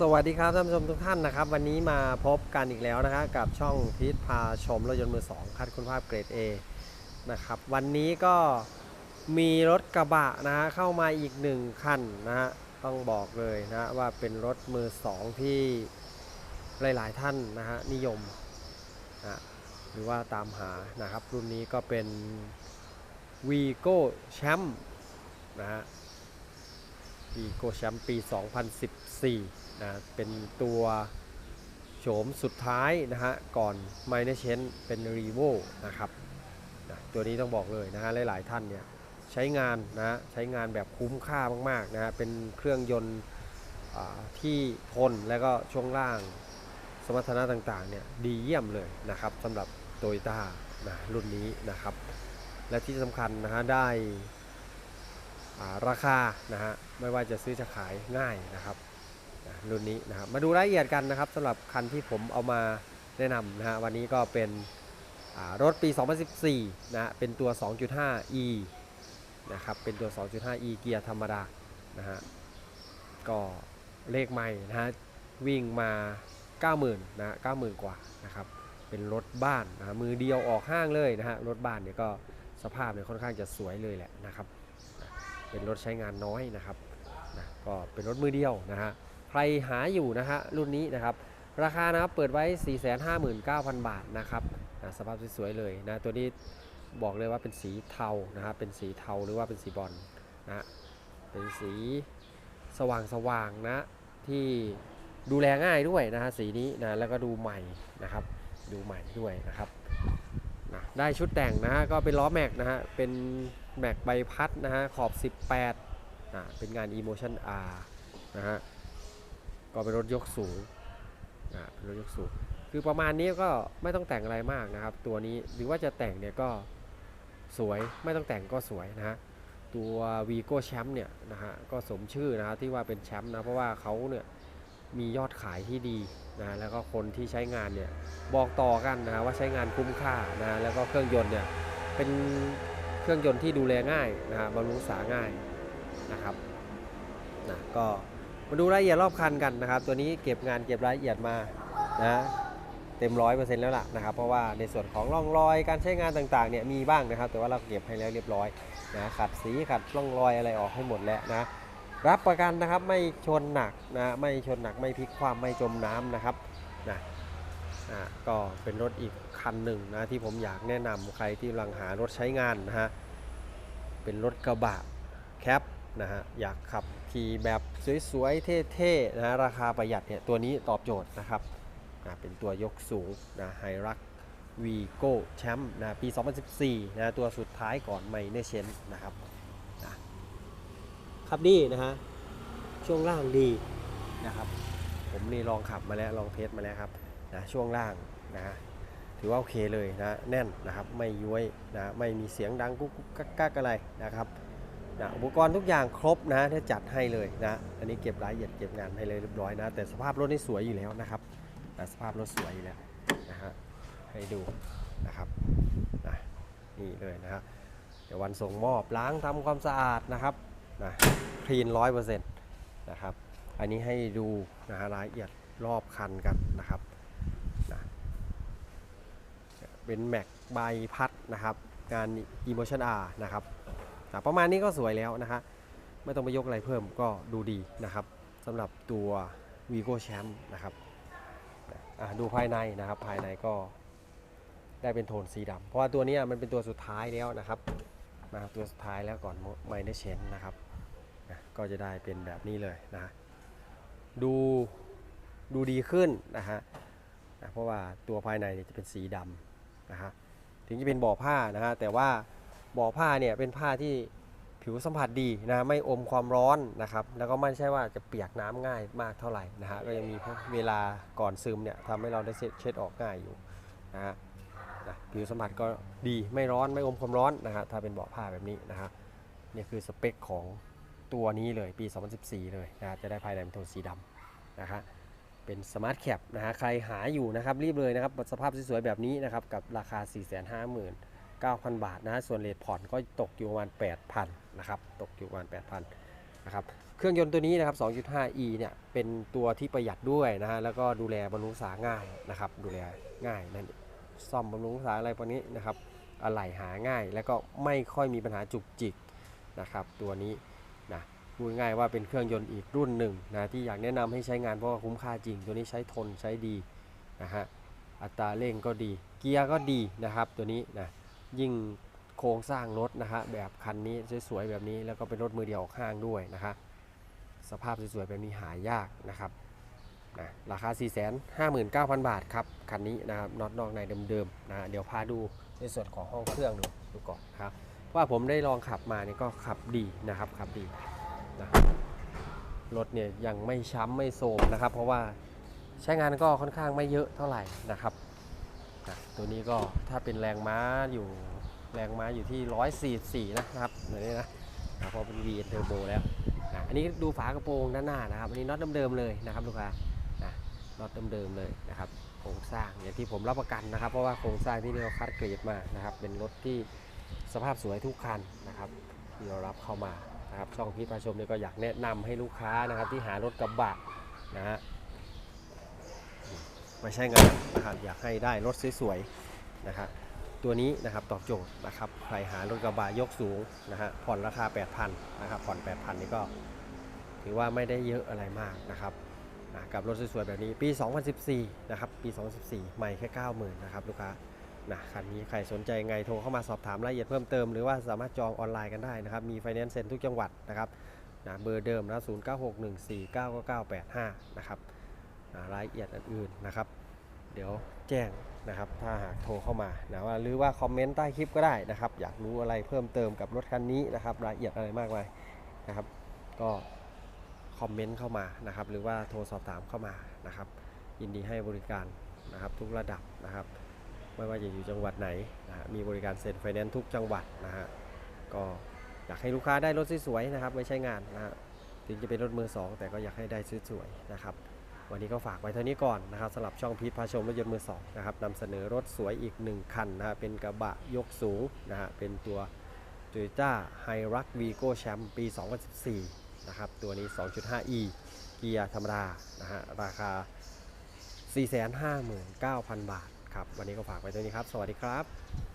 สวัสดีครับท่านผู้ชมทุกท่านนะครับ วันนี้มาพบกันอีกแล้วนะครับกับช่องพีทพาชมรถยนต์มือ2คัดคุณภาพเกรด A นะครับวันนี้ก็มีรถกระบะนะฮะเข้ามาอีกหนึ่งคันนะฮะต้องบอกเลยนะว่าเป็นรถมือ2ที่หลาย ๆ ท่านนะฮะนิยมนะหรือว่าตามหานะครับรุ่นนี้ก็เป็น Vigo Champ นะฮะ อีโกแชมป์ปี 2014 นะ เป็นตัวโฉมสุดท้ายนะฮะ ก่อนไมเนเชนเป็น r e v o นะครับนะตัวนี้ต้องบอกเลยนะฮะ หลาย ๆ ท่านเนี่ยใช้งานนะใช้งานแบบคุ้มค่ามาก ๆ นะฮะ เป็นเครื่องยนต์ที่ทนและก็ช่วงล่างสมรรถนะต่างๆเนี่ยดีเยี่ยมเลยนะครับสำหรับโตโยต้านะรุ่นนี้นะครับ และที่สำคัญนะฮะได้ ราคานะฮะไม่ว่าจะซื้อจะขายง่ายนะครับรุ่นนี้นะครับมาดูรายละเอียดกันนะครับสำหรับคันที่ผมเอามาแนะนำนะฮะวันนี้ก็เป็นรถปี 2014นะฮะเป็นตัว 2.5e นะครับเป็นตัว 2.5e เกียร์ธรรมดานะฮะก็เลขใหม่นะฮะวิ่งมา 90,000นะ90,000 กว่านะครับเป็นรถบ้านนะฮะมือเดียวออกห้างเลยนะฮะรถบ้านเนี่ยก็สภาพเนี่ยค่อนข้างจะสวยเลยแหละนะครับ เป็นรถใช้งานน้อยนะครับนะก็เป็นรถมือเดียวนะฮะใครหาอยู่นะฮะรุ่นนี้นะครับราคานะครับเปิดไว้ 459,000 บาทนะครับนะสภาพสวยๆเลยนะตัวนี้บอกเลยว่าเป็นสีเทานะฮะเป็นสีเทาหรือว่าเป็นสีบอลนะฮะเป็นสีสว่างๆนะที่ดูแลง่ายด้วยนะฮะสีนี้นะแล้วก็ดูใหม่นะครับดูใหม่ด้วยนะครับนะได้ชุดแต่งนะฮะก็เป็นล้อแม็กนะฮะเป็น แม็กใบพัดนะฮะขอบ 18นะเป็นงาน Emotion R นะฮะก็เป็นรถยกสูงนะเป็นรถยกสูง คือประมาณนี้ก็ไม่ต้องแต่งอะไรมากนะครับ ตัวนี้หรือว่าจะแต่งเนี่ยก็สวยไม่ต้องแต่งก็สวยนะฮะตัว Vigo Champ เนี่ยนะฮะก็สมชื่อนะฮะที่ว่าเป็นแชมป์นะเพราะว่าเขาเนี่ยมียอดขายที่ดีนะแล้วก็คนที่ใช้งานเนี่ยบอกต่อกันนะว่าใช้งานคุ้มค่านะแล้วก็เครื่องยนต์เนี่ยเป็น เครื่องยนต์ที่ดูแลง่ายนะฮะบำรุงรักษาง่ายนะครับนะก็มาดูรายละเอียดรอบคันกันนะครับ ตัวนี้เก็บงานเก็บรายละเอียดมานะเต็มร้อยเปอร์เซ็นต์แล้วล่ะนะครับ เพราะว่าในส่วนของร่องรอยการใช้งานต่างๆเนี่ยมีบ้างนะครับ แต่ว่าเราเก็บให้แล้วเรียบร้อยนะขัดสีขัดร่องรอยอะไรออกให้หมดแล้วนะรับประกันนะครับไม่ชนหนักนะไม่ชนหนักไม่พลิกคว่ำไม่จมน้ำนะครับนะอ่าก็เป็นรถอีก คันหนึ่งนะที่ผมอยากแนะนำใครที่กำลังหารถใช้งานนะฮะ เป็นรถกระบะแคปนะฮะอยากขับขี่แบบสวยๆ เท่ๆนะฮะราคาประหยัดเนี่ยตัวนี้ตอบโจทย์นะครับอ่าเป็นตัวยกสูงนะไฮรักวีโก้แชมป์นะปี 2014นะตัวสุดท้ายก่อนไมเนเชนนะครับนะขับดีนะฮะช่วงล่างดีนะครับ ผมนี่ลองขับมาแล้วลองเทสมาแล้วครับนะช่วงล่างนะฮะ ถือว่าโอเคเลยนะแน่นนะครับไม่ย้วยนะไม่มีเสียงดังกุ๊กกักกักอะไรนะครับนะอุปกรณ์ทุกอย่างครบนะที่จัดให้เลยนะอันนี้เก็บรายละเอียดเก็บงานให้เลยเรียบร้อยนะ แต่สภาพรถนี่สวยอยู่แล้วนะครับนะสภาพรถสวยอยู่แล้วนะฮะให้ดูนะครับนะนี่เลยนะฮะเดี๋ยววันส่งมอบล้างทำความสะอาดนะครับนะคลีนร้อยเปอร์เซ็นต์นะครับ อันนี้ให้ดูนะฮะรายละเอียดรอบคันกันนะครับ เป็นแม็กใบพัดนะครับงาน Emotion R นะครับอ่ประมาณนี้ก็สวยแล้วนะฮะไม่ต้องไปยกอะไรเพิ่มก็ดูดีนะครับสำหรับตัว Vigo Champ นะครับดูภายในนะครับภายในก็ได้เป็นโทนสีดำเพราะว่าตัวนี้มันเป็นตัวสุดท้ายแล้วนะครับมาตัวสุดท้ายแล้วก่อนไมเนเชนนะครับก็จะได้เป็นแบบนี้เลยนะฮะดูดูดีขึ้นนะฮะเพราะว่าตัวภายในจะเป็นสีดำ นะฮะถึงจะเป็นบ่อผ้านะฮะแต่ว่าบ่อผ้าเนี่ยเป็นผ้าที่ผิวสัมผัสดีนะไม่อมความร้อนนะครับแล้วก็ไม่ใช่ว่าจะเปียกน้ำง่ายมากเท่าไหร่นะฮะก็ยังมีเวลาก่อนซึมเนี่ยทำให้เราได้เช็ดออกง่ายอยู่นะฮะนะผิวสัมผัสก็ดีไม่ร้อนไม่อมความร้อนนะฮะถ้าเป็นเบาะผ้าแบบนี้นะฮะนี่คือสเปคของตัวนี้เลยปี 2014 เลยนะฮะจะได้ภายในเป็นโทนสีดำนะฮะ เป็นสมาร์ทแคปนะฮะใครหาอยู่นะครับรีบเลยนะครับสภาพสวยๆแบบนี้นะครับกับราคา 459,000 บาทนะฮะส่วนเลทผ่อนก็ตกอยู่ประมาณ 8,000นะครับตกอยู่ประมาณ 8,000นะครับเครื่องยนต์ตัวนี้นะครับ 2.5e เนี่ยเป็นตัวที่ประหยัดด้วยนะฮะแล้วก็ดูแลบำรุงรักษาง่ายนะครับดูแลง่ายนั่นซ่อมบำรุงรักษาอะไรพวกนี้นะครับอะไหล่หาง่ายแล้วก็ไม่ค่อยมีปัญหาจุกจิกนะครับตัวนี้นะ พูดง่ายว่าเป็นเครื่องยนต์อีกรุ่นหนึ่งนะที่อยากแนะนำให้ใช้งานเพราะว่าคุ้มค่าจริง ตัวนี้ใช้ทนใช้ดีนะฮะอัตราเร่งก็ดี เกียร์ก็ดีนะครับ ตัวนี้นะยิ่งโครงสร้างรถนะฮะแบบคันนี้สวยๆแบบนี้แล้วก็เป็นรถมือเดียวออกห้างด้วยนะฮะสภาพสวยๆแบบนี้หายากนะครับนะราคา 459,000 บาทครับคันนี้นะครับน็อตนอกในเดิมๆนะฮะเดี๋ยวพาดูในส่วนของห้องเครื่องดูดูก่อนครับว่าผมได้ลองขับมาเนี่ยก็ขับดีนะครับขับดี นะรถเนี่ยยังไม่ช้ำไม่โทรมนะครับ เพราะว่าใช้งานก็ค่อนข้างไม่เยอะเท่าไหร่นะครับนะตัวนี้ก็ถ้าเป็นแรงม้าอยู่แรงม้าอยู่ที่ 144 นะครับตัวนี้นะนะพราะเป็น V Turbo แล้วนะอันนี้ดูฝากระโปรงด้านหน้านะครับ อันนี้น็อตเดิมๆเลยนะครับลูกค้านะน็อตเดิมๆเลยนะครับโครงสร้างอย่างที่ผมรับประกันนะครับ เพราะว่าโครงสร้างที่นี่เราคัดเกรดมานะครับ เป็นรถที่สภาพสวยทุกคันนะครับที่เรารับเข้ามา นะครับช่องพีทพาชมเนี่ยก็อยากแนะนำให้ลูกค้านะครับที่หารถกระบะนะฮะมาใช้งานนะครับอยากให้ได้รถสวยๆนะครับตัวนี้นะครับตอบโจทย์นะครับใครหารถกระบะยกสูงนะฮะผ่อนราคา 8,000นะครับผ่อน 8,000 นี่ก็ถือว่าไม่ได้เยอะอะไรมากนะครับนะกับรถสวยๆแบบนี้ปี 2014 นะครับ ปี 2014 ใหม่แค่ 90,000 นะครับ ลูกค้า นะคันนี้ใครสนใจไงโทรเข้ามาสอบถามรายละเอียดเพิ่มเติมหรือว่าสามารถจองออนไลน์กันได้นะครับ มีไฟแนนซ์เซ็นทุกจังหวัดนะครับนะเบอร์เดิมนะ0961499985นะครับนะรายละเอียดอื่นๆนะครับ เดี๋ยวแจ้งนะครับถ้าหากโทรเข้ามานะว่าหรือว่าคอมเมนต์ใต้คลิปก็ได้นะครับ อยากรู้อะไรเพิ่มเติมกับรถคันนี้นะครับรายละเอียดอะไรมากมายนะครับ ก็คอมเมนต์เข้ามานะครับ หรือว่าโทรสอบถามเข้ามานะครับ ยินดีให้บริการนะครับทุกระดับนะครับ ไม่ว่าจะอยู่จังหวัดไหนนะฮะมีบริการเซ็นไฟแนนซ์ทุกจังหวัดนะฮะก็อยากให้ลูกค้าได้รถสวยๆนะครับไว้ใช้งานนะฮะถึงจะเป็นรถมือสองแต่ก็อยากให้ได้สวยๆนะครับวันนี้ก็ฝากไว้เท่านี้ก่อนนะครับสำหรับช่องพีทพาชมรถยนต์มือสองนะครับนำเสนอรถสวยอีกหนึ่งคันนะฮะเป็นกระบะยกสูงนะฮะเป็นตัว Toyota h i r u x Vigo Champ ปี 2014 นะครับ ตัวนี้ 2.5e เกียร์ธรรมดา นะฮะ ราคา 459,000 บาท ครับ วันนี้ก็ฝากไว้เท่านี้ครับ สวัสดีครับ